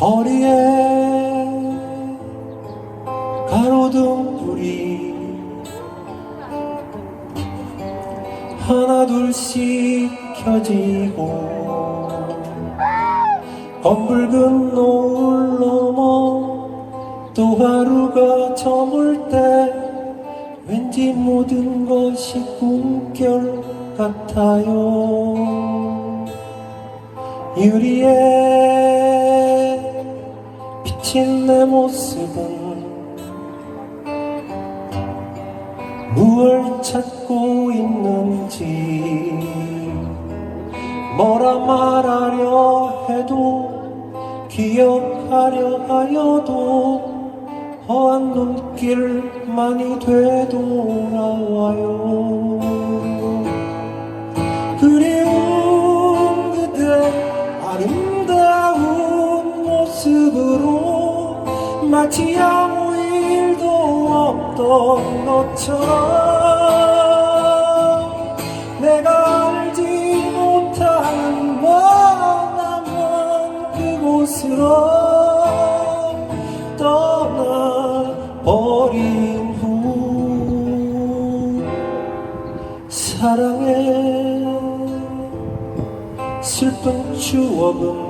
거리에 가로등 불이 하나 둘씩 켜지고 검붉은 노을 넘어 또 하루가 저물 때 왠지 모든 것이 꿈결 같아요. 유리에 비친 내 모습은 무얼 찾고 있는지 뭐라 말하려 해도 기억하려 하여도 허한 눈길만이 되돌아와요 마치 아무 일도 없던 것처럼 내가 알지 못하는 머나먼 그곳으로 떠나버린 후 사랑의 슬픈 추억은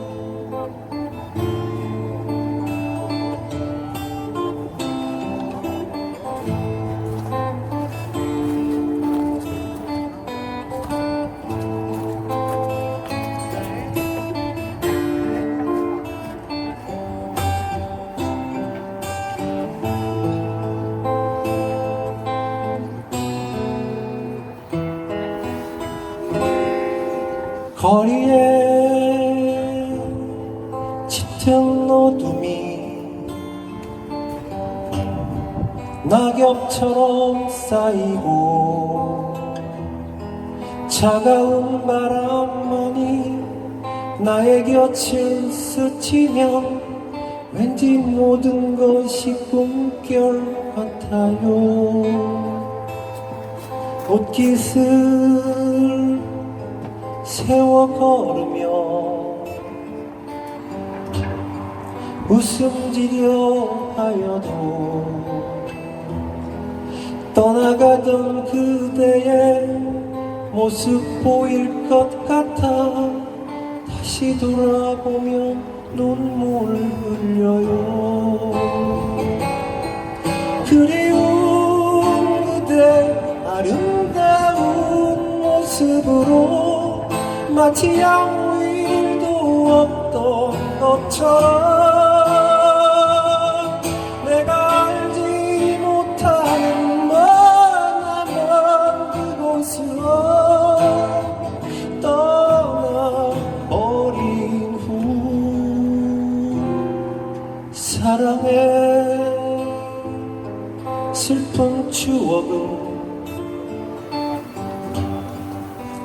거리에 짙은 어둠이 낙엽처럼 쌓이고 차가운 바람만이 나의 곁을 스치면 왠지 모든 것이 꿈결 같아요. 옷깃을 세워 걸으며 웃음 지려 하여도 떠나가던 그대의 모습 보일 것 같아 다시 돌아보면 눈물 흘려요. 그리운 그대 아름다운 모습으로 마치 아무 일도 없던 것처럼 내가 알지 못하는 머나먼 그곳으로 떠나버린 후 사랑의 슬픈 추억은